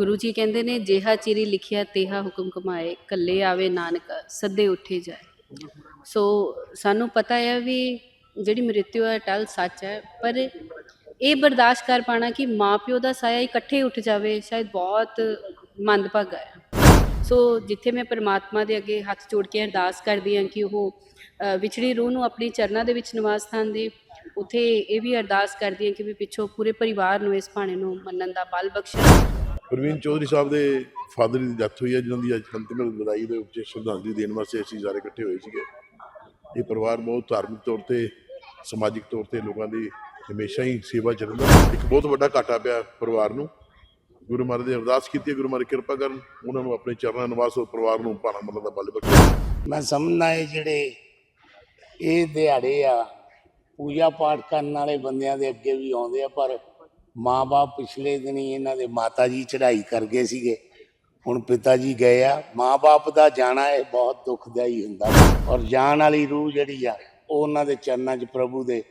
ਗੁਰੂ ਜੀ ਕਹਿੰਦੇ ਨੇ, ਜਿਹਾ ਚਿਰੀ ਲਿਖਿਆ, ਤੇਹਾ ਹੁਕਮ ਕਮਾਏ। ਕੱਲੇ ਆਵੇ ਨਾਨਕ, ਸੱਦੇ ਉੱਠੇ ਜਾਏ। ਸੋ ਸਾਨੂੰ ਪਤਾ ਹੈ ਵੀ ਜਿਹੜੀ ਮ੍ਰਿਤਿੂ ਹੈ ਟਲ ਸੱਚ ਹੈ ਪਰ ਇਹ ਬਰਦਾਸ਼ਤ ਕਰ ਪਾਣਾ ਕਿ ਮਾਪਿਓ ਦਾ ਸਾਇਆ ਇਕੱਠੇ ਉੱਠ ਜਾਵੇ, ਸ਼ਾਇਦ ਬਹੁਤ ਮੰਦਭਾਗਾ ਹੈ ਸੋ ਜਿੱਥੇ ਮੈਂ ਪਰਮਾਤਮਾ ਦੇ ਅੱਗੇ ਹੱਥ ਜੋੜ ਕੇ ਅਰਦਾਸ ਕਰਦੀ ਹਾਂ ਕਿ ਉਹ ਵਿਛੜੀ ਰੂਹ ਨੂੰ ਆਪਣੀ ਚਰਨਾਂ ਦੇ ਵਿੱਚ ਨਿਵਾਸ ਸਥਾਨ ਦੇ, ਉਥੇ ਇਹ ਵੀ ਅਰਦਾਸ ਕਰਦੀ ਹਾਂ ਕਿ ਵੀ ਪਿੱਛੋਂ ਪੂਰੇ ਪਰਿਵਾਰ ਨੂੰ ਇਸ ਭਾਣੇ ਨੂੰ ਮੰਨਣ ਦਾ ਬਲ ਬਖਸ਼ੇ ਪ੍ਰਵੀਨ ਚੌਧਰੀ ਸਾਹਿਬ ਦੇ ਫਾਦਰ ਦੀ ਡੈਥ ਹੋਈ ਹੈ ਜਿਨ੍ਹਾਂ ਦੀ ਅੱਜ ਅੰਤਿਮ ਵਿਦਾਈ ਦੇ ਉੱਤੇ ਸ਼ਰਧਾਂਜਲੀ ਦੇਣ ਵਾਸਤੇ ਅਸੀਂ ਸਾਰੇ ਇਕੱਠੇ ਹੋਏ ਸੀਗੇ। ਇਹ ਪਰਿਵਾਰ ਬਹੁਤ ਧਾਰਮਿਕ ਤੌਰ ਤੇ ਸਮਾਜਿਕ ਤੌਰ ਤੇ ਲੋਕਾਂ ਦੀ ਹਮੇਸ਼ਾ ਹੀ ਸੇਵਾ ਚ ਰਹਿੰਦਾ। ਇੱਕ ਬਹੁਤ ਵੱਡਾ ਘਾਟਾ ਪਿਆ ਪਰਿਵਾਰ ਨੂੰ। ਗੁਰੂ ਮਹਾਰਾਜ ਦੀ ਅਰਦਾਸ ਕੀਤੀ ਹੈ, ਗੁਰੂ ਮਹਾਰਾਜ ਕਿਰਪਾ ਕਰਨ ਉਹਨਾਂ ਨੂੰ ਆਪਣੇ ਚਰਨਾਂ ਨਿਵਾਸ ਔਰ ਪਰਿਵਾਰ ਨੂੰ ਭਾਣਾ ਮਰਨ ਦਾ ਬਲ ਬਖਸ਼ੇ। ਮੈਂ ਸਮਝਦਾ ਇਹ ਜਿਹੜੇ ਇਹ ਦਿਹਾੜੇ ਆ ਪੂਜਾ ਪਾਠ ਕਰਨ ਵਾਲੇ ਬੰਦਿਆਂ ਦੇ ਅੱਗੇ ਵੀ ਆਉਂਦੇ ਆ ਪਰ ਮਾਂ-ਬਾਪ ਪਿਛਲੇ ਦਿਨੀ ਇਹਨਾਂ ਦੇ ਮਾਤਾ ਜੀ ਚੜ੍ਹਾਈ ਕਰ ਗਏ ਸੀਗੇ। ਹੁਣ ਪਿਤਾ ਜੀ ਗਏ ਆ। ਮਾਂ-ਬਾਪ ਦਾ ਜਾਣਾ ਇਹ ਬਹੁਤ ਦੁਖਦਾਈ ਹੁੰਦਾ। ਔਰ ਜਾਣ ਵਾਲੀ ਰੂਹ ਜਿਹੜੀ ਆ, ਉਹ ਉਹਨਾਂ ਦੇ ਚਰਨਾਂ 'ਚ ਪ੍ਰਭੂ ਦੇ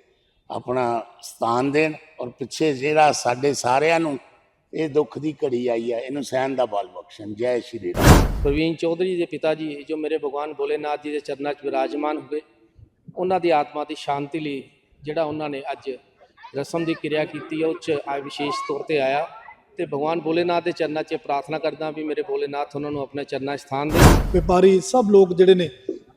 ਆਪਣਾ ਸਥਾਨ ਦੇਣ। ਔਰ ਪਿੱਛੇ ਜਿਹੜਾ ਸਾਡੇ ਸਾਰਿਆਂ ਨੂੰ ਇਹ ਦੁੱਖ ਦੀ ਘੜੀ ਆਈ ਹੈ ਇਹਨੂੰ ਸਹਿਣ ਦਾ ਬਲ ਬਖਸ਼ਣ। ਜੈ ਸ਼੍ਰੀ ਰਾਮ। ਪ੍ਰਵੀਨ ਚੌਧਰੀ ਦੇ ਪਿਤਾ ਜੀ ਜੋ ਮੇਰੇ ਭਗਵਾਨ ਭੋਲੇਨਾਥ ਜੀ ਦੇ ਚਰਨਾਂ 'ਚ ਵਿਰਾਜਮਾਨ ਹੋਏ, ਉਹਨਾਂ ਦੀ ਆਤਮਾ ਦੀ ਸ਼ਾਂਤੀ ਲਈ ਜਿਹੜਾ ਉਹਨਾਂ ਨੇ ਅੱਜ ਰਸਮ ਦੀ ਕਿਰਿਆ ਕੀਤੀ ਹੈ ਉਹ 'ਚ ਆ ਵਿਸ਼ੇਸ਼ ਤੌਰ ਤੇ ਆਇਆ। ਤੇ ਭਗਵਾਨ ਭੋਲੇਨਾਥ ਦੇ ਚਰਨਾਂ 'ਚ ਪ੍ਰਾਰਥਨਾ ਕਰਦਾ ਵੀ ਮੇਰੇ ਭੋਲੇਨਾਥ ਉਹਨਾਂ ਨੂੰ ਆਪਣੇ ਚਰਨਾਂ 'ਚ ਸਥਾਨ ਦੇ। ਵਪਾਰੀ ਸਭ ਲੋਕ ਜਿਹੜੇ ਨੇ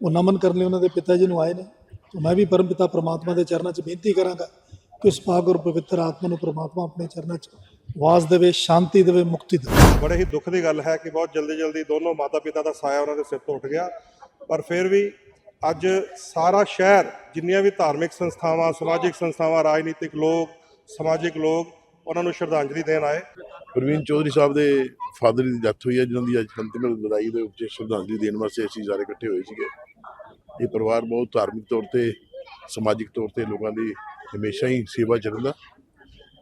ਉਹ ਨਮਨ ਕਰਨ ਲਈ ਉਹਨਾਂ ਦੇ ਪਿਤਾ ਜੀ ਨੂੰ ਆਏ ਨੇ। ਤੇ ਮੈਂ ਵੀ ਪਰਮ ਪਿਤਾ ਪ੍ਰਮਾਤਮਾ ਦੇ ਚਰਨਾਂ 'ਚ ਬੇਨਤੀ ਕਰਾਂਗਾ ਕਿ ਉਸ ਪਾਕ ਔਰ ਪਵਿੱਤਰ ਆਤਮਾ ਨੂੰ ਪ੍ਰਮਾਤਮਾ ਆਪਣੇ ਚਰਨਾਂ 'ਚ ਵਾਸ ਦੇਵੇ ਸ਼ਾਂਤੀ ਦੇਵੇ ਮੁਕਤੀ ਦੇਵੇ। ਬੜੇ ਹੀ ਦੁੱਖ ਦੀ ਗੱਲ ਹੈ ਕਿ ਬਹੁਤ ਜਲਦੀ ਜਲਦੀ ਦੋਨੋਂ ਮਾਤਾ ਪਿਤਾ ਦਾ ਸਾਇਆ ਉਹਨਾਂ ਦੇ ਸਿਰ ਤੋਂ ਉੱਠ ਗਿਆ। ਪਰ ਫਿਰ ਵੀ ਅੱਜ ਸਾਰਾ ਸ਼ਹਿਰ, ਜਿੰਨੀਆਂ ਵੀ ਧਾਰਮਿਕ ਸੰਸਥਾਵਾਂ, ਸਮਾਜਿਕ ਸੰਸਥਾਵਾਂ, ਰਾਜਨੀਤਿਕ ਲੋਕ, ਸਮਾਜਿਕ ਲੋਕ, ਉਹਨਾਂ ਨੂੰ ਸ਼ਰਧਾਂਜਲੀ ਦੇਣ ਆਏ। ਪ੍ਰਵੀਨ ਚੌਧਰੀ ਸਾਹਿਬ ਦੇ ਫਾਦਰ ਦੀ ਡੈਥ ਹੋਈ ਹੈ, ਜਿਨ੍ਹਾਂ ਦੀ ਅੱਜ ਅੰਤਿਮ ਵਿਦਾਈ ਦੇ ਉੱਤੇ ਸ਼ਰਧਾਂਜਲੀ ਦੇਣ ਵਾਸਤੇ ਅਸੀਂ ਸਾਰੇ ਇਕੱਠੇ ਹੋਏ ਸੀਗੇ। ਇਹ ਪਰਿਵਾਰ ਬਹੁਤ ਧਾਰਮਿਕ ਤੌਰ ਤੇ, ਸਮਾਜਿਕ ਤੌਰ ਤੇ ਲੋਕਾਂ ਦੀ ਹਮੇਸ਼ਾ ਹੀ ਸੇਵਾ ਚ ਰਹਿੰਦਾ।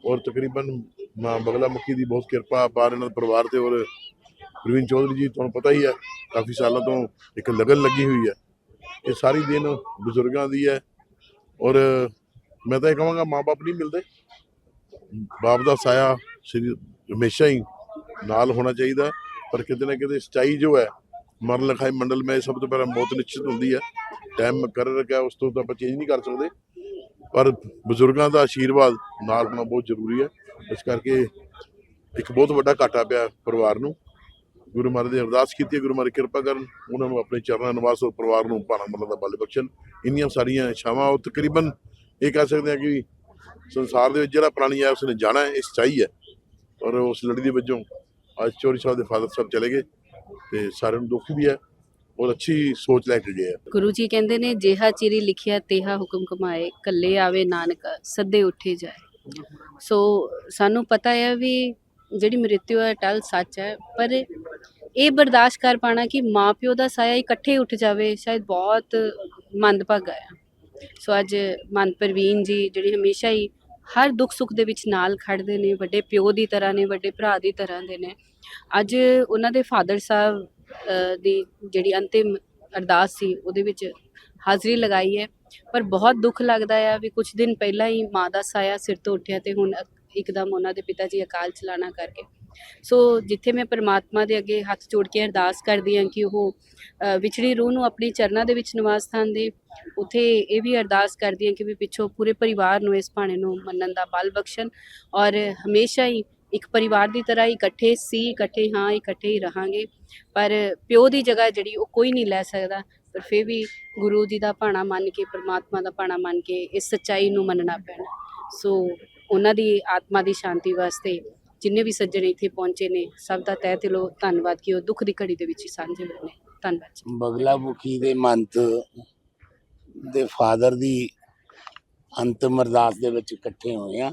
ਔਰ ਤਕਰੀਬਨ ਮਾਂ ਬਗਲਾ ਮੁਖੀ ਦੀ ਬਹੁਤ ਕਿਰਪਾ ਪਾਰ ਇਹਨਾਂ ਦੇ ਪਰਿਵਾਰ ਤੇ ਔਰ ਪ੍ਰਵੀਨ ਚੌਧਰੀ ਜੀ, ਤੁਹਾਨੂੰ ਪਤਾ ਹੀ ਹੈ, ਕਾਫੀ ਸਾਲਾਂ ਤੋਂ ਇੱਕ ਲਗਨ ਲੱਗੀ ਹੋਈ ਹੈ। ਇਹ ਸਾਰੀ ਦਿਨ ਬਜ਼ੁਰਗਾਂ ਦੀ ਹੈ। ਔਰ ਮੈਂ ਤਾਂ ਇਹ ਕਹਾਂਗਾ ਮਾਪੇ ਨਹੀਂ ਮਿਲਦੇ। ਬਾਪ ਦਾ ਸਾਇਆ ਸ੍ਰੀ ਹਮੇਸ਼ਾ ਹੀ ਨਾਲ ਹੋਣਾ ਚਾਹੀਦਾ। ਪਰ ਕਿਤੇ ਨਾ ਕਿਤੇ ਸਚਾਈ ਜੋ ਹੈ, ਮਰਨ ਲਿਖਾਈ ਮੰਡਲ ਮੈਂ ਸਭ ਤੋਂ ਪਹਿਲਾਂ ਮੌਤ ਨਿਸ਼ਚਿਤ ਹੁੰਦੀ ਹੈ। ਟਾਈਮ ਕਰ ਰੱਖਿਆ, ਉਸ ਤੋਂ ਤਾਂ ਆਪਾਂ ਚੇਂਜ ਨਹੀਂ ਕਰ ਸਕਦੇ। ਪਰ ਬਜ਼ੁਰਗਾਂ ਦਾ ਆਸ਼ੀਰਵਾਦ ਨਾਲ ਹੋਣਾ ਬਹੁਤ ਜ਼ਰੂਰੀ ਹੈ। ਇਸ ਕਰਕੇ ਇੱਕ ਬਹੁਤ ਵੱਡਾ ਘਾਟਾ ਪਿਆ ਪਰਿਵਾਰ ਨੂੰ। ਗੁਰੂ ਮਹਾਰਾਜ ਦੀ ਅਰਦਾਸ ਕੀਤੀ ਹੈ, ਗੁਰੂ ਮਹਾਰਾਜ ਕਿਰਪਾ ਕਰਨ ਉਹਨਾਂ ਨੂੰ ਆਪਣੇ ਚਰਨਾਂ ਨਿਵਾਸ ਔਰ ਪਰਿਵਾਰ ਨੂੰ ਭਾਣਾ ਮਰਨ ਦਾ ਬਲ ਬਖਸ਼ਣ। ਇੰਨੀਆਂ ਸਾਰੀਆਂ ਇਛਾਵਾਂ ਉਹ ਤਕਰੀਬਨ ਇਹ ਕਹਿ ਸਕਦੇ ਹਾਂ ਕਿ ਸੰਸਾਰ ਦੇ ਵਿੱਚ ਜਿਹੜਾ ਪ੍ਰਾਣੀ ਹੈ, ਉਸਨੇ ਜਾਣਾ ਹੈ, ਇਹ ਸੱਚਾਈ ਹੈ। ਔਰ ਉਸ ਲੜੀ ਦੇ ਵਜੋਂ ਅੱਜ ਚੋਰੀ ਸਾਹਿਬ ਦੇ ਫਾਦਰ ਸਾਹਿਬ ਚਲੇ ਗਏ ਤੇ ਸਾਰਿਆਂ ਨੂੰ ਦੁੱਖ ਵੀ ਹੈ ਔਰ ਅੱਛੀ ਸੋਚ ਲੈ ਕੇ ਗਏ ਗੁਰੂ ਜੀ ਕਹਿੰਦੇ ਨੇ, ਜਿਹਾ ਚਿਰੀ ਲਿਖਿਆ, ਤੇਹਾ ਹੁਕਮ ਕਮਾਏ, ਕੱਲੇ ਆਵੇ ਨਾਨਕ, ਸੱਦੇ ਉੱਠੇ ਜਾਏ। ਸੋ ਸਾਨੂੰ ਪਤਾ ਹੈ ਵੀ ਜਿਹੜੀ ਮ੍ਰਿਤਿਉ ਹੈ ਟਲ ਸੱਚ ਹੈ। ਪਰ ਇਹ ਬਰਦਾਸ਼ਤ ਕਰ ਪਾਣਾ ਕਿ ਮਾਪਿਓ ਦਾ ਸਾਇਆ ਇਕੱਠੇ ਉੱਠ ਜਾਵੇ, ਸ਼ਾਇਦ ਬਹੁਤ ਮੰਦਭਾਗਾ ਹੈ। ਸੋ ਅੱਜ ਮਨ ਪ੍ਰਵੀਨ ਜੀ ਜਿਹੜੇ ਹਮੇਸ਼ਾ ਹੀ ਹਰ ਦੁੱਖ ਸੁੱਖ ਦੇ ਵਿੱਚ ਨਾਲ ਖੜਦੇ ਨੇ, ਵੱਡੇ ਪਿਓ ਦੀ ਤਰ੍ਹਾਂ ਨੇ, ਵੱਡੇ ਭਰਾ ਦੀ ਤਰ੍ਹਾਂ ਦੇ ਨੇ। ਅੱਜ ਉਹਨਾਂ ਦੇ ਫਾਦਰ ਸਾਹਿਬ ਦੀ ਜਿਹੜੀ ਅੰਤਿਮ ਅਰਦਾਸ ਸੀ, ਉਹਦੇ ਵਿੱਚ ਹਾਜ਼ਰੀ ਲਗਾਈ ਹੈ। ਪਰ ਬਹੁਤ ਦੁੱਖ ਲੱਗਦਾ ਆ ਵੀ ਕੁਝ ਦਿਨ ਪਹਿਲਾਂ ਹੀ ਮਾਂ ਦਾ ਸਾਇਆ ਸਿਰ ਤੋਂ ਉੱਠਿਆ ਤੇ ਹੁਣ ਇੱਕਦਮ ਉਹਨਾਂ ਦੇ ਪਿਤਾ ਜੀ ਅਕਾਲ ਚਲਾਣਾ ਕਰਕੇ। ਸੋ ਜਿੱਥੇ ਮੈਂ ਪਰਮਾਤਮਾ ਦੇ ਅੱਗੇ ਹੱਥ ਜੋੜ ਕੇ ਅਰਦਾਸ ਕਰਦੀ ਹਾਂ ਕਿ ਉਹ ਵਿਛੜੀ ਰੂਹ ਨੂੰ ਆਪਣੀ ਚਰਨਾਂ ਦੇ ਵਿੱਚ ਨਿਵਾਸ ਸਥਾਨ ਦੇ ਉਥੇ ਇਹ ਵੀ ਅਰਦਾਸ ਕਰਦੀ ਹਾਂ ਕਿ ਵੀ ਪਿੱਛੋਂ ਪੂਰੇ ਪਰਿਵਾਰ ਨੂੰ ਇਸ ਭਾਣੇ ਨੂੰ ਮੰਨਣ ਦਾ ਬਲ ਬਖਸ਼ਣ ਔਰ ਹਮੇਸ਼ਾ ਹੀ ਇੱਕ ਪਰਿਵਾਰ ਦੀ ਤਰ੍ਹਾਂ ਇਕੱਠੇ ਸੀ, ਇਕੱਠੇ ਹਾਂ, ਇਕੱਠੇ ਹੀ ਰਹਾਂਗੇ। ਪਰ ਪਿਓ ਦੀ ਜਗ੍ਹਾ ਜਿਹੜੀ ਉਹ ਕੋਈ ਨਹੀਂ ਲੈ ਸਕਦਾ। ਪਰ ਫਿਰ ਵੀ ਗੁਰੂ ਜੀ ਦਾ ਭਾਣਾ ਮੰਨ ਕੇ, ਪਰਮਾਤਮਾ ਦਾ ਭਾਣਾ ਮੰਨ ਕੇ ਇਸ ਸੱਚਾਈ ਨੂੰ ਮੰਨਣਾ ਪੈਣਾ। ਸੋ ਉਹਨਾਂ ਦੀ ਆਤਮਾ ਦੀ ਸ਼ਾਂਤੀ ਵਾਸਤੇ ਜਿੰਨੇ ਵੀ ਸੱਜਣ ਇੱਥੇ ਪਹੁੰਚੇ ਨੇ, ਸਭ ਦਾ ਤਹਿ ਦਿਲੋਂ ਧੰਨਵਾਦ ਕਿ ਉਹ ਦੁੱਖ ਦੀ ਘੜੀ ਦੇ ਵਿੱਚ ਹੀ ਸਾਂਝੇ ਹੋਏ ਨੇ। ਧੰਨਵਾਦ ਜੀ। ਬਗਲਾ ਮੁਖੀ ਦੇ ਮੰਤ ਦੇ ਫਾਦਰ ਦੀ ਅੰਤਮ ਅਰਦਾਸ ਦੇ ਵਿੱਚ ਇਕੱਠੇ ਹੋਏ ਆ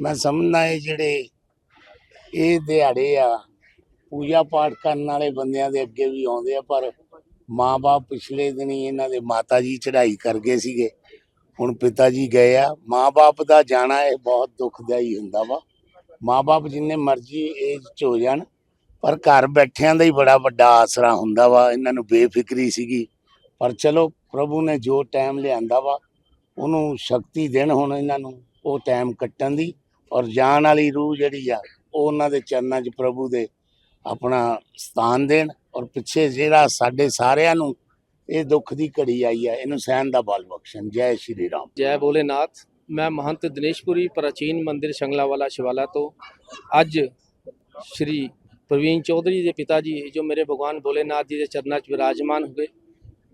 ਮੈਂ ਸਮਝਦਾ ਇਹ ਜਿਹੜੇ ਇਹ ਦਿਹਾੜੇ ਆ, ਪੂਜਾ ਪਾਠ ਕਰਨ ਵਾਲੇ ਬੰਦਿਆਂ ਦੇ ਅੱਗੇ ਵੀ ਆਉਂਦੇ ਆ, ਪਰ ਮਾਂ-ਬਾਪ ਪਿਛਲੇ ਦਿਨੀ ਇਹਨਾਂ ਦੇ ਮਾਤਾ ਜੀ ਚੜ੍ਹਾਈ ਕਰ ਗਏ ਸੀਗੇ। ਹੁਣ ਪਿਤਾ ਜੀ ਗਏ ਆ, ਮਾਂ-ਬਾਪ ਦਾ ਜਾਣਾ ਇਹ ਬਹੁਤ ਦੁਖਦਾਈ ਹੁੰਦਾ ਵਾ। ਮਾਂ-ਬਾਪ ਜਿੰਨੇ ਮਰਜ਼ੀ ਏਜ ਚ ਹੋ ਜਾਣ, ਪਰ ਘਰ ਬੈਠਿਆਂ ਦਾ ਹੀ ਬੜਾ ਵੱਡਾ ਆਸਰਾ ਹੁੰਦਾ ਵਾ, ਇਹਨਾਂ ਨੂੰ ਬੇਫਿਕਰੀ ਸੀਗੀ। ਪਰ ਚਲੋ, ਪ੍ਰਭੂ ਨੇ ਜੋ ਟਾਈਮ ਲਿਆਂਦਾ ਵਾ, ਉਹਨੂੰ ਸ਼ਕਤੀ ਦੇਣ ਹੁਣ ਇਹਨਾਂ ਨੂੰ, ਉਹ ਟਾਈਮ ਕੱਟਣ ਦੀ। ਔਰ ਜਾਣ ਵਾਲੀ ਰੂਹ ਜਿਹੜੀ ਆ, ਉਹ ਉਹਨਾਂ ਦੇ ਚਰਨਾਂ 'ਚ ਪ੍ਰਭੂ ਦੇ ਆਪਣਾ ਸਥਾਨ ਦੇਣ। ਔਰ ਪਿੱਛੇ ਜਿਹੜਾ ਸਾਡੇ ਸਾਰਿਆਂ ਨੂੰ ਇਹ ਦੁੱਖ ਦੀ ਘੜੀ ਆਈ ਹੈ। ਇਹਨੂੰ ਸਹਿਣ ਦਾ ਬਲ ਬਖਸ਼ਣ। ਜੈ ਸ਼੍ਰੀ ਰਾਮ। ਜੈ ਭੋਲੇਨਾਥ। ਮੈਂ ਮਹੰਤ ਦਿਨੇਸ਼ਪੁਰੀ ਪ੍ਰਾਚੀਨ ਮੰਦਿਰ ਸ਼ੰਗਲਾਵਾਲਾ ਸ਼ਿਵਾਲਾ ਤੋਂ ਅੱਜ ਸ਼੍ਰੀ ਪ੍ਰਵੀਨ ਚੌਧਰੀ ਦੇ ਪਿਤਾ ਜੀ ਜੋ ਮੇਰੇ ਭਗਵਾਨ ਭੋਲੇਨਾਥ ਜੀ ਦੇ ਚਰਨਾਂ 'ਚ ਵਿਰਾਜਮਾਨ ਹੋਏ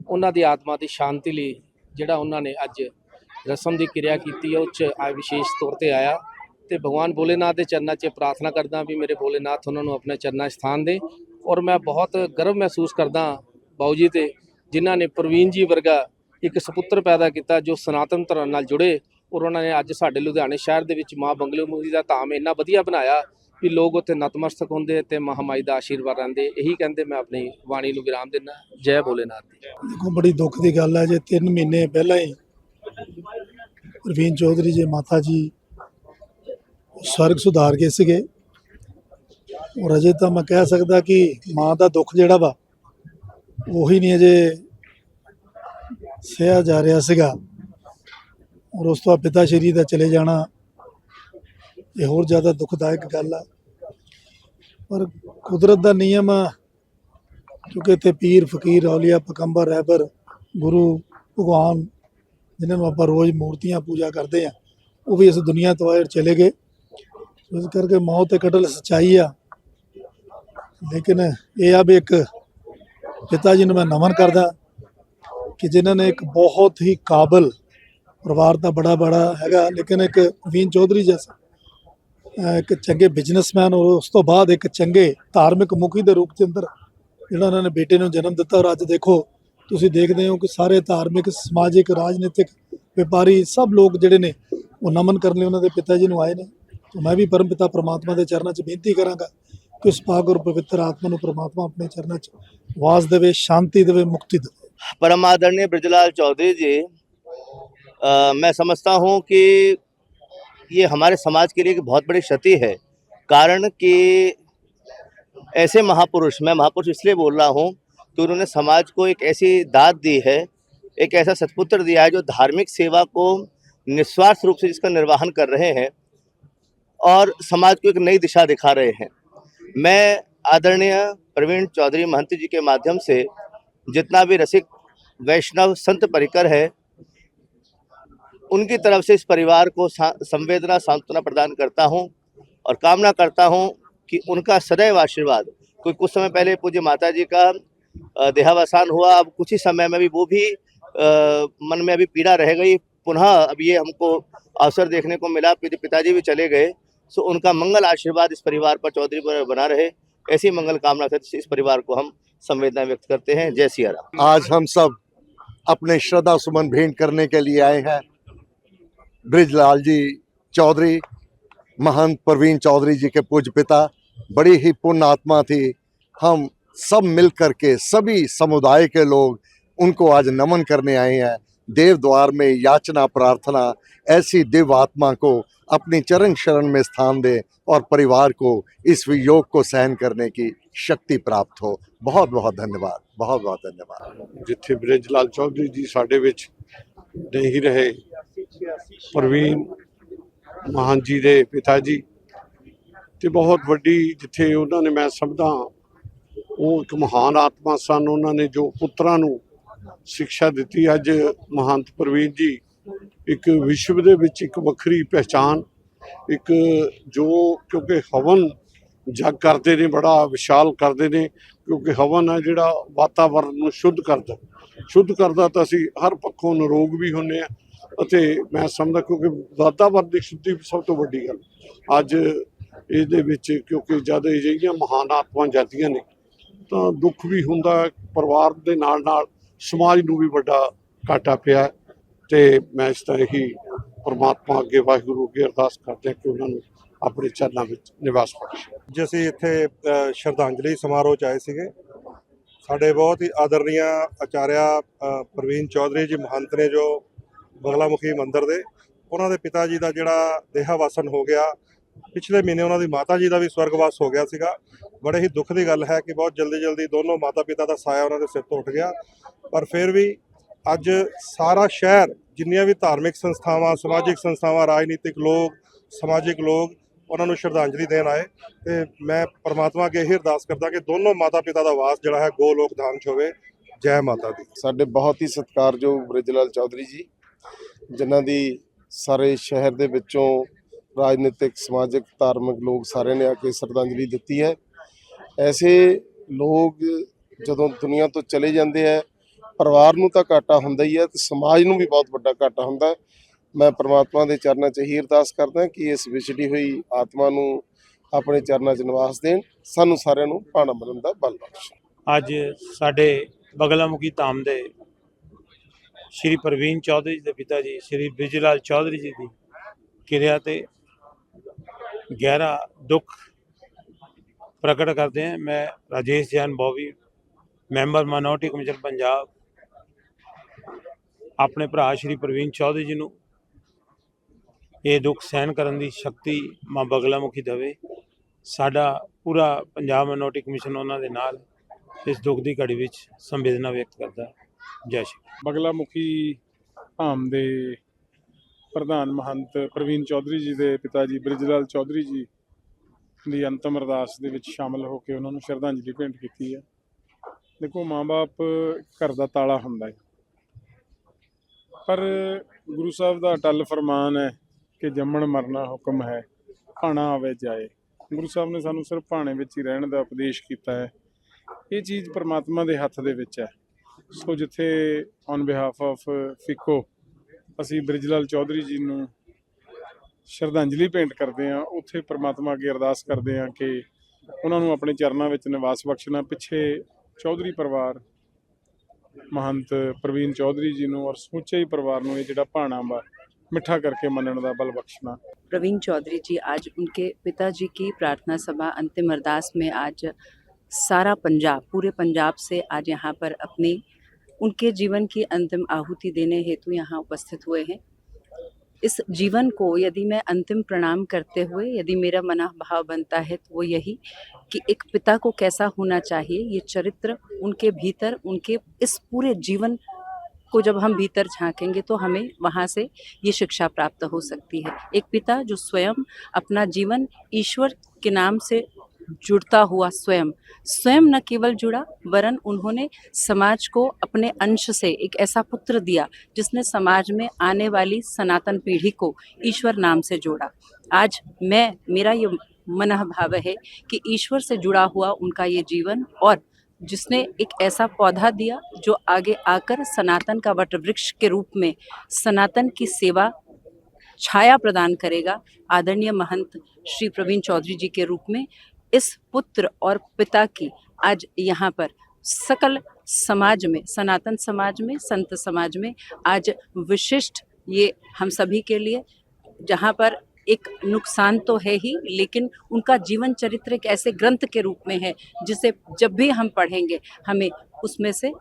ਉਹਨਾਂ ਦੀ ਆਤਮਾ ਦੀ ਸ਼ਾਂਤੀ ਲਈ ਜਿਹੜਾ ਉਹਨਾਂ ਨੇ ਅੱਜ ਰਸਮ ਦੀ ਕਿਰਿਆ ਕੀਤੀ ਹੈ, ਉਹ 'ਚ ਆ ਵਿਸ਼ੇਸ਼ ਤੌਰ ਤੇ ਆਇਆ। ਤੇ ਭਗਵਾਨ ਭੋਲੇਨਾਥ ਦੇ ਚਰਨਾਂ 'ਚ ਪ੍ਰਾਰਥਨਾ ਕਰਦਾ ਵੀ ਮੇਰੇ ਭੋਲੇਨਾਥ ਉਹਨਾਂ ਨੂੰ ਆਪਣੇ ਚਰਨਾਂ ਸਥਾਨ ਦੇ। ਔਰ ਮੈਂ ਬਹੁਤ ਗਰਵ ਮਹਿਸੂਸ ਕਰਦਾ ਬਾਊ ਜੀ ਤੇ ਜਿਨ੍ਹਾਂ ਨੇ ਪ੍ਰਵੀਨ ਜੀ ਵਰਗਾ ਇੱਕ ਸੁਪੁੱਤਰ ਪੈਦਾ ਕੀਤਾ ਜੋ ਸਨਾਤਨ ਧਰਮ ਨਾਲ ਜੁੜੇ ਔਰ ਉਹਨਾਂ ਨੇ ਅੱਜ ਸਾਡੇ ਲੁਧਿਆਣੇ ਸ਼ਹਿਰ ਦੇ ਵਿੱਚ ਮਾਂ ਬੰਗਲੂ ਮੁਖੀ ਦਾ ਧਾਮ ਇੰਨਾ ਵਧੀਆ ਬਣਾਇਆ ਵੀ ਲੋਕ ਉੱਥੇ ਨਤਮਸਤਕ ਹੁੰਦੇ ਤੇ ਮਹਾਮਾਈ ਦਾ ਆਸ਼ੀਰਵਾਦ ਲੈਂਦੇ। ਇਹੀ ਕਹਿੰਦੇ ਮੈਂ ਆਪਣੀ ਬਾਣੀ ਨੂੰ ਵਿਰਾਮ ਦਿੰਦਾ। ਜੈ ਭੋਲੇਨਾਥ ਦੀ ਦੇਖੋ, ਬੜੀ ਦੁੱਖ ਦੀ ਗੱਲ ਹੈ ਜੇ 3 ਮਹੀਨੇ ਪਹਿਲਾਂ ਹੀ ਪ੍ਰਵੀਨ ਚੌਧਰੀ ਜੀ, ਮਾਤਾ ਜੀ ਸਵਰਗ ਸੁਧਾਰ ਗਏ ਸੀਗੇ। ਔਰ ਅਜੇ ਤਾਂ ਮੈਂ ਕਹਿ ਸਕਦਾ ਕਿ ਮਾਂ ਦਾ ਦੁੱਖ ਜਿਹੜਾ ਵਾ ਉਹੀ ਨਹੀਂ ਅਜੇ ਸਿਆ ਜਾ ਰਿਹਾ ਸੀਗਾ। ਔਰ ਉਸ ਤੋਂ ਬਾਅਦ ਪਿਤਾ ਸ਼੍ਰੀ ਦਾ ਚਲੇ ਜਾਣਾ ਇਹ ਹੋਰ ਜ਼ਿਆਦਾ ਦੁਖਦਾਇਕ ਗੱਲ ਆ। ਪਰ ਕੁਦਰਤ ਦਾ ਨਿਯਮ ਆ, ਕਿਉਂਕਿ ਇੱਥੇ ਪੀਰ, ਫਕੀਰ, ਔਲੀਆ ਪਕੰਬਰ ਰਹਿਬਰ, ਗੁਰੂ, ਭਗਵਾਨ, ਜਿਨ੍ਹਾਂ ਨੂੰ ਆਪਾਂ ਰੋਜ਼ ਮੂਰਤੀਆਂ ਪੂਜਾ ਕਰਦੇ ਆ ਉਹ ਵੀ ਇਸ ਦੁਨੀਆ ਤੋਂ ਆਏ ਚਲੇ ਗਏ। ਇਸ ਕਰਕੇ ਮੌਤ ਤੇ ਕਟਲ ਸਚਾਈ ਆ। ਲੇਕਿਨ ਇਹ ਆ ਵੀ ਇੱਕ ਪਿਤਾ ਜੀ ਨੂੰ ਮੈਂ ਨਮਨ ਕਰਦਾ ਕਿ ਜਿਨ੍ਹਾਂ ਨੇ ਇੱਕ ਬਹੁਤ ਹੀ ਕਾਬਲ ਪਰਿਵਾਰ ਦਾ ਬੜਾ ਬੜਾ ਹੈਗਾ, ਲੇਕਿਨ ਇੱਕ ਵੀਨ ਚੌਧਰੀ ਜੈਸਾ ਇੱਕ ਚੰਗੇ ਬਿਜ਼ਨਸਮੈਨ ਔਰ ਉਸ ਤੋਂ ਬਾਅਦ ਇੱਕ ਚੰਗੇ ਧਾਰਮਿਕ ਮੁਖੀ ਦੇ ਰੂਪ ਦੇ ਅੰਦਰ ਜਿਹੜਾ ਉਹਨਾਂ ਨੇ ਬੇਟੇ ਨੂੰ ਜਨਮ ਦਿੱਤਾ ਔਰ ਅੱਜ ਦੇਖੋ, ਤੁਸੀਂ ਦੇਖਦੇ ਹੋ ਕਿ ਸਾਰੇ ਧਾਰਮਿਕ, ਸਮਾਜਿਕ, ਰਾਜਨੀਤਿਕ ਵਪਾਰੀ ਸਭ ਲੋਕ ਜਿਹੜੇ ਨੇ ਉਹ ਨਮਨ ਕਰਨ ਲਈ ਉਹਨਾਂ ਦੇ ਪਿਤਾ ਜੀ ਨੂੰ ਆਏ ਨੇ। ਮੈਂ ਵੀ ਪਰਮਪਿਤਾ ਪ੍ਰਮਾਤਮਾ ਦੇ ਚਰਨਾਂ 'ਚ ਬੇਨਤੀ ਕਰਾਂਗਾ ਕਿ ਉਸ ਪਾਕ ਔਰ ਪਵਿੱਤਰ ਆਤਮਾ ਨੂੰ ਪ੍ਰਮਾਤਮਾ ਆਪਣੇ ਚਰਨਾਂ 'ਚ ਵਾਸ ਦੇਵੇ ਸ਼ਾਂਤੀ ਦੇਵੇ ਮੁਕਤੀ ਦੇਵੇ परम आदरणीय ब्रजलाल चौधरी जी अ, मैं समझता हूं कि ये हमारे समाज के लिए एक बहुत बड़ी क्षति है कारण कि ऐसे महापुरुष मैं महापुरुष इसलिए बोल रहा हूं कि उन्होंने समाज को एक ऐसी दात दी है एक ऐसा सत्पुत्र दिया है जो धार्मिक सेवा को निस्वार्थ रूप से जिसका निर्वहन कर रहे हैं और समाज को एक नई दिशा दिखा रहे हैं मैं आदरणीय प्रवीण चौधरी महंत जी के माध्यम से जितना भी रसिक वैष्णव संत परिकर है उनकी तरफ़ से इस परिवार को संवेदना सांत्वना प्रदान करता हूँ और कामना करता हूँ कि उनका सदैव आशीर्वाद। कोई कुछ समय पहले पूज्य माता जी का देहावसान हुआ अब कुछ ही समय में भी वो भी अ, मन में अभी पीड़ा रह गई। पुनः अब ये हमको अवसर देखने को मिला। पिताजी भी चले गए। सो उनका मंगल आशीर्वाद इस परिवार पर चौधरी पर बना रहे। ऐसी मंगल कामना से इस परिवार को हम संवेदना व्यक्त करते हैं। जय सिया राम। आज हम सब अपने श्रद्धा सुमन भेंट करने के लिए आए हैं। ब्रिजलाल जी चौधरी, महंत प्रवीण चौधरी जी के पूज्य पिता, बड़ी ही पुण्य आत्मा थी। हम सब मिल करके सभी समुदाय के लोग उनको आज नमन करने आए हैं। देव द्वार में याचना प्रार्थना ऐसी दिव्य आत्मा को अपनी चरण शरण में स्थान दे और परिवार को इस वियोग को सहन करने की शक्ति प्राप्त हो बहुत बहुत धन्यवाद बहुत बहुत धन्यवाद ਜਿੱਥੇ ਬ੍ਰਿਜ ਲਾਲ ਚੌਧਰੀ ਜੀ ਸਾਡੇ ਵਿੱਚ ਨਹੀਂ ਰਹੇ ਪ੍ਰਵੀਨ ਮਹਾਨ ਜੀ ਦੇ ਪਿਤਾ ਜੀ ਤੇ ਬਹੁਤ ਵੱਡੀ ਜਿੱਥੇ ਉਹਨਾਂ ਨੇ ਮੈਂ ਸਮਝਦਾ ਉਹ ਇੱਕ ਮਹਾਨ ਆਤਮਾ ਸਨ ਉਹਨਾਂ ਨੇ ਜੋ ਪੁੱਤਰਾਂ ਨੂੰ ਸਿੱਖਿਆ ਦਿੱਤੀ। ਅੱਜ ਮਹੰਤ ਪ੍ਰਵੀਨ ਜੀ ਇੱਕ ਵਿਸ਼ਵ ਦੇ ਵਿੱਚ ਇੱਕ ਵੱਖਰੀ ਪਹਿਚਾਨ ਇੱਕ ਜੋ ਕਿਉਂਕਿ ਹਵਨ ਜਗ ਕਰਦੇ ਨੇ, ਬੜਾ ਵਿਸ਼ਾਲ ਕਰਦੇ ਨੇ, ਕਿਉਂਕਿ ਹਵਨ ਹੈ ਜਿਹੜਾ ਵਾਤਾਵਰਣ ਨੂੰ ਸ਼ੁੱਧ ਕਰਦਾ। ਸ਼ੁੱਧ ਕਰਦਾ ਤਾਂ ਅਸੀਂ ਹਰ ਪੱਖੋਂ ਨਿਰੋਗ ਵੀ ਹੁੰਨੇ ਆ ਅਤੇ ਮੈਂ ਸਮਝਦਾ ਕਿਉਂਕਿ ਵਾਤਾਵਰਣ ਦੀ ਸ਼ੁੱਧੀ ਸਭ ਤੋਂ ਵੱਡੀ ਗੱਲ। ਅੱਜ ਇਹਦੇ ਵਿੱਚ ਕਿਉਂਕਿ ਜਦ ਅਜਿਹੀਆਂ ਮਹਾਨ ਆਤਮਾ ਜਾਂਦੀਆਂ ਨੇ ਤਾਂ ਦੁੱਖ ਵੀ ਹੁੰਦਾ ਪਰਿਵਾਰ ਦੇ ਨਾਲ ਨਾਲ ਸਮਾਜ ਨੂੰ ਵੀ ਵੱਡਾ ਘਾਟਾ ਪਿਆ ਤੇ ਮੈਂ ਇਸ ਤਰ੍ਹਾਂ ਹੀ ਪਰਮਾਤਮਾ ਅੱਗੇ ਵਾਹਿਗੁਰੂ ਅੱਗੇ ਅਰਦਾਸ ਕਰਦੇ ਹਾਂ ਕਿ ਉਹਨਾਂ ਨੂੰ ਆਪਣੇ ਚਰਨਾਂ ਵਿੱਚ ਨਿਵਾਸ ਬਖਸ਼ੇ। ਅੱਜ ਅਸੀਂ ਇੱਥੇ ਅ, ਸ਼ਰਧਾਂਜਲੀ ਸਮਾਰੋਹ 'ਚ ਆਏ ਸੀਗੇ। ਸਾਡੇ ਬਹੁਤ ਹੀ ਆਦਰਨੀय ਆਚਾਰਿਆ ਪ੍ਰਵੀਨ ਚੌਧਰੀ ਜੀ ਮਹੰਤ ਨੇ ਜੋ ਬਗਲਾਮੁਖੀ ਮੰਦਿਰ ਦੇ ਉਹਨਾਂ ਦੇ ਪਿਤਾ ਜੀ ਦਾ ਜਿਹੜਾ ਦੇਹਾਵਾਸਨ ਹੋ ਗਿਆ ਪਿਛਲੇ ਮਹੀਨੇ ਉਹਨਾਂ ਦੀ ਮਾਤਾ ਜੀ ਦਾ ਵੀ ਸਵਰਗਵਾਸ ਹੋ ਗਿਆ ਸੀਗਾ। ਬੜੇ ਹੀ ਦੁੱਖ ਦੀ ਗੱਲ ਹੈ ਕਿ ਬਹੁਤ ਜਲਦੀ ਜਲਦੀ ਦੋਨੋਂ ਮਾਤਾ ਪਿਤਾ ਦਾ ਸਾਇਆ ਉਹਨਾਂ ਦੇ ਸਿਰ ਤੋਂ ਉੱਠ ਗਿਆ। ਪਰ ਫਿਰ ਵੀ ਅੱਜ ਸਾਰਾ ਸ਼ਹਿਰ, ਜਿੰਨੀਆਂ ਵੀ ਧਾਰਮਿਕ ਸੰਸਥਾਵਾਂ, ਸਮਾਜਿਕ ਸੰਸਥਾਵਾਂ, ਰਾਜਨੀਤਿਕ ਲੋਕ, ਸਮਾਜਿਕ ਲੋਕ ਉਹਨਾਂ ਨੂੰ ਸ਼ਰਧਾਂਜਲੀ ਦੇਣ ਆਏ ਤੇ ਮੈਂ ਪਰਮਾਤਮਾ ਅੱਗੇ ਇਹ ਅਰਦਾਸ ਕਰਦਾ ਕਿ ਦੋਨੋਂ ਮਾਤਾ ਪਿਤਾ ਦਾ ਵਾਸ ਜਿਹੜਾ ਹੈ ਗੋਲੋਕ ਧਾਮ 'ਚ ਹੋਵੇ। ਜੈ ਮਾਤਾ ਦੀ। ਸਾਡੇ ਬਹੁਤ ਹੀ ਸਤਿਕਾਰਯੋਗ ਬ੍ਰਿਜਲਾਲ ਚੌਧਰੀ ਜੀ, ਜਿਨ੍ਹਾਂ ਦੀ ਸਾਰੇ ਸ਼ਹਿਰ ਦੇ ਵਿੱਚੋਂ ਰਾਜਨੀਤਿਕ, ਸਮਾਜਿਕ, ਧਾਰਮਿਕ ਲੋਕ ਸਾਰਿਆਂ ਨੇ ਆ ਕੇ ਸ਼ਰਧਾਂਜਲੀ ਦਿੱਤੀ ਹੈ। ਐਸੇ ਲੋਕ ਜਦੋਂ ਦੁਨੀਆ ਤੋਂ ਚਲੇ ਜਾਂਦੇ ਹੈ, ਪਰਿਵਾਰ ਨੂੰ ਤਾਂ ਘਾਟਾ ਹੁੰਦਾ ਹੀ ਹੈ ਤੇ ਸਮਾਜ ਨੂੰ ਵੀ ਬਹੁਤ ਵੱਡਾ ਘਾਟਾ ਹੁੰਦਾ ਮੈਂ ਪ੍ਰਮਾਤਮਾ ਦੇ ਚਰਨਾਂ 'ਚ ਹੀ ਅਰਦਾਸ ਕਰਦਾ ਕਿ ਇਸ ਵਿਛੜੀ ਹੋਈ ਆਤਮਾ ਨੂੰ ਆਪਣੇ ਚਰਨਾਂ 'ਚ ਨਿਵਾਸ ਦੇਣ। ਸਾਨੂੰ ਸਾਰਿਆਂ ਨੂੰ ਭਾਣਾ ਬਣਨ ਦਾ ਬਲ ਬਖਸ਼ਣ ਅੱਜ ਸਾਡੇ ਬਗਲਾਮੁਖੀ ਧਾਮ ਦੇ ਸ਼੍ਰੀ ਪ੍ਰਵੀਨ ਚੌਧਰੀ ਜੀ ਦੇ ਪਿਤਾ ਜੀ, ਸ਼੍ਰੀ ਬਿਜਲਾਲ ਚੌਧਰੀ ਜੀ ਦੀ ਕਿਰਿਆ ਤੇ ਗਹਿਰਾ ਦੁੱਖ ਪ੍ਰਗਟ ਕਰਦੇ ਹਾਂ। ਮੈਂ Rajesh Jain Bovi, member minority commission Punjab, ਆਪਣੇ ਭਰਾ ਸ਼੍ਰੀ ਪ੍ਰਵੀਨ ਚੌਧਰੀ ਜੀ ਨੂੰ ਇਹ ਦੁੱਖ ਸਹਿਣ ਕਰਨ ਦੀ ਸ਼ਕਤੀ ਮਾਂ ਬਗਲਾ ਮੁਖੀ ਦੇਵੇ। ਸਾਡਾ ਪੂਰਾ ਪੰਜਾਬ ਮਾਈਨੋਰਟੀ ਕਮਿਸ਼ਨ ਉਹਨਾਂ ਦੇ ਨਾਲ ਇਸ ਦੁੱਖ ਦੀ ਘੜੀ ਵਿੱਚ ਸੰਵੇਦਨਾ ਵਿਅਕਤ ਕਰਦਾ। ਜੈ ਸ਼੍ਰੀ ਬਗਲਾ ਮੁਖੀ ਧਾਮ ਦੇ ਪ੍ਰਧਾਨ ਮਹੰਤ ਪ੍ਰਵੀਨ ਚੌਧਰੀ ਜੀ ਦੇ ਪਿਤਾ ਜੀ ਬ੍ਰਿਜਲਾਲ ਚੌਧਰੀ ਜੀ ਦੀ ਅੰਤਮ ਅਰਦਾਸ ਦੇ ਵਿੱਚ ਸ਼ਾਮਲ ਹੋ ਕੇ ਉਹਨਾਂ ਨੂੰ ਸ਼ਰਧਾਂਜਲੀ ਭੇਂਟ ਕੀਤੀ ਹੈ। ਦੇਖੋ, ਮਾਂ-ਬਾਪ ਘਰ ਦਾ ਤਾਲਾ ਹੁੰਦਾ ਹੈ। ਪਰ ਗੁਰੂ ਸਾਹਿਬ ਦਾ ਅਟਲ ਫਰਮਾਨ ਹੈ ਕਿ ਜੰਮਣ ਮਰਨਾ ਹੁਕਮ ਹੈ, ਭਾਣਾ ਆਵੇ ਜਾਏ। ਗੁਰੂ ਸਾਹਿਬ ਨੇ ਸਾਨੂੰ ਸਿਰਫ ਭਾਣੇ ਵਿੱਚ ਹੀ ਰਹਿਣ ਦਾ ਉਪਦੇਸ਼ ਕੀਤਾ ਹੈ। ਇਹ ਚੀਜ਼ ਪਰਮਾਤਮਾ ਦੇ ਹੱਥ ਦੇ ਵਿੱਚ ਹੈ। ਸੋ ਜਿੱਥੇ ਔਨ ਬਿਹਾਫ ਆਫ ਫਿਕੋ ਅਸੀਂ ਬ੍ਰਿਜਲਾਲ ਚੌਧਰੀ ਜੀ ਨੂੰ ਸ਼ਰਧਾਂਜਲੀ ਭੇਂਟ ਕਰਦੇ ਹਾਂ ਉੱਥੇ ਪ੍ਰਮਾਤਮਾ ਅੱਗੇ ਅਰਦਾਸ ਕਰਦੇ ਹਾਂ ਕਿ ਉਹਨਾਂ ਨੂੰ ਆਪਣੇ ਚਰਨਾਂ ਵਿੱਚ ਨਿਵਾਸ ਬਖਸ਼ਣਾ ਪਿੱਛੇ ਚੌਧਰੀ ਪਰਿਵਾਰ ਮਹੰਤ ਪ੍ਰਵੀਨ ਚੌਧਰੀ ਜੀ ਨੂੰ ਔਰ ਸਮੁੱਚੇ ਹੀ ਪਰਿਵਾਰ ਨੂੰ ਇਹ ਜਿਹੜਾ ਭਾਣਾ ਵਾ ਮਿੱਠਾ ਕਰਕੇ ਮੰਨਣ ਦਾ ਬਲ ਬਖਸ਼ਣਾ प्रवीण चौधरी जी आज उनके पिताजी की प्रार्थना सभा अंतिम अरदास में आज सारा पंजाब पूरे पंजाब से आज यहाँ पर अपनी उनके जीवन की अंतिम आहुति देने हेतु यहाँ उपस्थित हुए हैं। इस जीवन को यदि मैं अंतिम प्रणाम करते हुए यदि मेरा मना भाव बनता है तो वो यही कि एक पिता को कैसा होना चाहिए, ये चरित्र उनके भीतर, उनके इस पूरे जीवन को जब हम भीतर झांकेंगे तो हमें वहाँ से ये शिक्षा प्राप्त हो सकती है। एक पिता जो स्वयं अपना जीवन ईश्वर के नाम से जुड़ता हुआ स्वयं। स्वयं न केवल जुड़ा, वरन उन्होंने समाज को अपने अंश से एक ऐसा पुत्र दिया, जिसने समाज में आने वाली सनातन पीढ़ी को ईश्वर नाम से जोड़ा। आज मैं, मेरा ये मन भाव है कि ईश्वर से जुड़ा हुआ उनका ये जीवन और जिसने एक ऐसा पौधा दिया, जो आगे आकर सनातन का वट वृक्ष के रूप में सनातन की सेवा, छाया प्रदान करेगा। आदरणीय महंत श्री प्रवीण चौधरी जी के रूप में इस पुत्र और पिता की आज यहाँ पर सकल समाज में, सनातन समाज में, संत समाज में आज विशिष्ट ये हम सभी के लिए, जहाँ पर एक नुकसान तो है ही, लेकिन उनका जीवन चरित्र एक ऐसे ग्रंथ के रूप में है, जिसे जब भी हम पढ़ेंगे, हमें उसमें से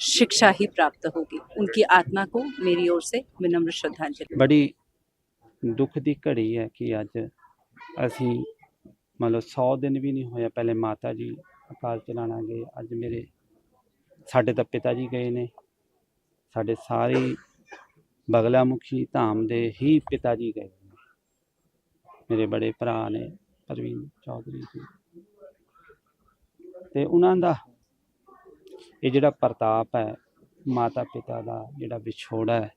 शिक्षा ही प्राप्त होगी। उनकी आत्मा को मेरी ओर से विनम्र श्रद्धांजलि। बड़ी दुख की घड़ी है कि आज असी ਮਤਲਬ ਲਓ 100 ਦਿਨ ਵੀ ਨਹੀਂ ਹੋਇਆ, ਪਹਿਲੇ ਮਾਤਾ ਜੀ ਅਕਾਲ ਚਲਾਣਾ ਗਏ, ਅੱਜ ਮੇਰੇ ਸਾਡੇ ਤਾਂ ਪਿਤਾ ਜੀ ਗਏ ਨੇ। ਸਾਡੇ ਸਾਰੇ ਬਗਲਾਮੁਖੀ ਧਾਮ ਦੇ ਹੀ ਪਿਤਾ ਜੀ ਗਏ ਨੇ। ਮੇਰੇ ਬੜੇ ਭਰਾ ਨੇ, ਪ੍ਰਵੀਨ ਚੌਧਰੀ ਜੀ। ਤੇ ਉਹਨਾਂ ਦਾ ਇਹ ਜਿਹੜਾ ਪ੍ਰਤਾਪ ਹੈ, ਮਾਤਾ ਪਿਤਾ ਦਾ ਜਿਹੜਾ ਵਿਛੋੜਾ ਹੈ,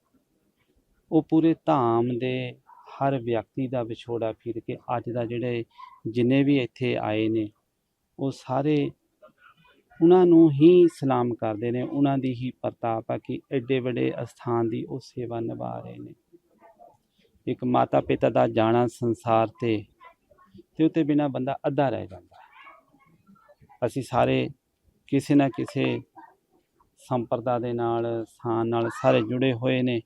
ਉਹ ਪੂਰੇ ਧਾਮ ਦੇ ਹਰ ਵਿਅਕਤੀ ਦਾ ਵਿਛੋੜਾ ਫਿਰ ਕੇ ਅੱਜ ਦਾ ਜਿਹੜੇ ਜਿੰਨੇ ਵੀ ਇੱਥੇ ਆਏ ਨੇ, ਉਹ ਸਾਰੇ ਉਹਨਾਂ ਨੂੰ ਹੀ ਸਲਾਮ ਕਰਦੇ ਨੇ, ਉਹਨਾਂ ਦੀ ਹੀ ਪ੍ਰਤਾਪ ਆ ਕਿ ਐਡੇ ਵੱਡੇ ਅਸਥਾਨ ਦੀ ਉਹ ਸੇਵਾ ਨਿਭਾ ਰਹੇ ਨੇ। ਇੱਕ ਮਾਤਾ ਪਿਤਾ ਦਾ ਜਾਣਾ ਸੰਸਾਰ ਤੇ ਤੇ ਉਤੇ ਬਿਨਾ ਬੰਦਾ ਅੱਧਾ ਰਹਿ ਜਾਂਦਾ ਅਸੀਂ ਸਾਰੇ ਕਿਸੇ ਨਾ ਕਿਸੇ ਸੰਪਰਦਾ ਦੇ ਨਾਲ ਸਥਾਨ ਨਾਲ ਸਾਰੇ ਜੁੜੇ ਹੋਏ ਨੇ।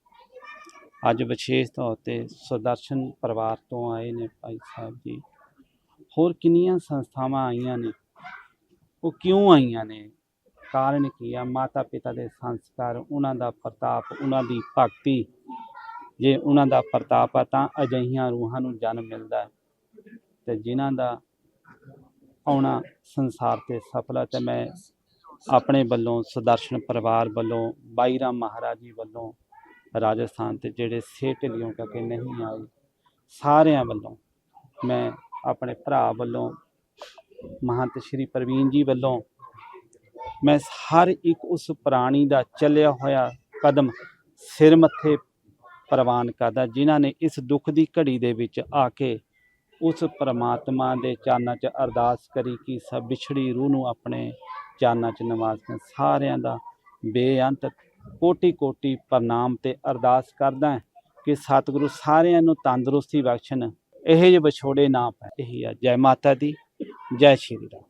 ਅੱਜ ਵਿਸ਼ੇਸ਼ ਤੌਰ ਤੇ ਸੁਦਰਸ਼ਨ ਪਰਿਵਾਰ ਤੋਂ ਆਏ ਨੇ ਭਾਈ ਸਾਹਿਬ ਜੀ। ਹੋਰ ਕਿੰਨੀਆਂ ਸੰਸਥਾਵਾਂ ਆਈਆਂ ਨੇ? ਉਹ ਕਿਉਂ ਆਈਆਂ ਨੇ? ਕਾਰਨ ਕੀ ਆ? ਮਾਤਾ ਪਿਤਾ ਦੇ ਸੰਸਕਾਰ, ਉਹਨਾਂ ਦਾ ਪ੍ਰਤਾਪ, ਉਹਨਾਂ ਦੀ ਭਗਤੀ। ਜੇ ਉਹਨਾਂ ਦਾ ਪ੍ਰਤਾਪ ਆ ਤਾਂ ਅਜਿਹੀਆਂ ਰੂਹਾਂ ਨੂੰ ਜਨਮ ਮਿਲਦਾ ਹੈ ਤੇ ਜਿਨ੍ਹਾਂ ਦਾ ਆਉਣਾ ਸੰਸਾਰ ਤੇ ਸਫਲ ਹੈ ਤੇ ਮੈਂ ਆਪਣੇ ਵੱਲੋਂ, ਸੁਦਰਸ਼ਨ ਪਰਿਵਾਰ ਵੱਲੋਂ ਬਾਈ ਰਾਮ ਮਹਾਰਾਜ ਜੀ ਵੱਲੋਂ, ਰਾਜਸਥਾਨ ਤੇ ਜਿਹੜੇ ਸੇਠ ਲਿਓ ਕਰਕੇ ਨਹੀਂ ਆਏ, ਸਾਰਿਆਂ ਵੱਲੋਂ ਮੈਂ ਆਪਣੇ ਭਰਾ ਵੱਲੋਂ, ਮਹੰਤ ਸ਼੍ਰੀ ਪ੍ਰਵੀਨ ਜੀ ਵੱਲੋਂ ਮੈਂ ਹਰ ਇੱਕ ਉਸ ਪ੍ਰਾਣੀ ਦਾ ਚੱਲਿਆ ਹੋਇਆ ਕਦਮ ਸਿਰ ਮੱਥੇ ਪ੍ਰਵਾਨ ਕਰਦਾ, ਜਿਨ੍ਹਾਂ ਨੇ ਇਸ ਦੁੱਖ ਦੀ ਘੜੀ ਦੇ ਵਿੱਚ ਆ ਕੇ ਉਸ ਪ੍ਰਮਾਤਮਾ ਦੇ ਚਰਨਾਂ 'ਚ ਅਰਦਾਸ ਕਰੀ ਕਿ ਸਭ ਵਿਛੜੀ ਰੂਹ ਨੂੰ ਆਪਣੇ ਚਰਨਾਂ 'ਚ ਨਿਵਾਸ ਸਾਰਿਆਂ ਦਾ ਬੇਅੰਤ ਕੋਟੀ ਕੋਟੀ ਪ੍ਰਣਾਮ ਤੇ ਅਰਦਾਸ ਕਰਦਾ ਕਿ ਸਤਿਗੁਰੂ ਸਾਰਿਆਂ ਨੂੰ ਤੰਦਰੁਸਤੀ ਬਖਸ਼ਣ ਇਹ ਜਿਹੇ ਵਿਛੋੜੇ ਨਾ ਪੈ। ਇਹੀ ਆ। ਜੈ ਮਾਤਾ ਦੀ ਜੈ ਸ਼੍ਰੀ ਰਾਮ।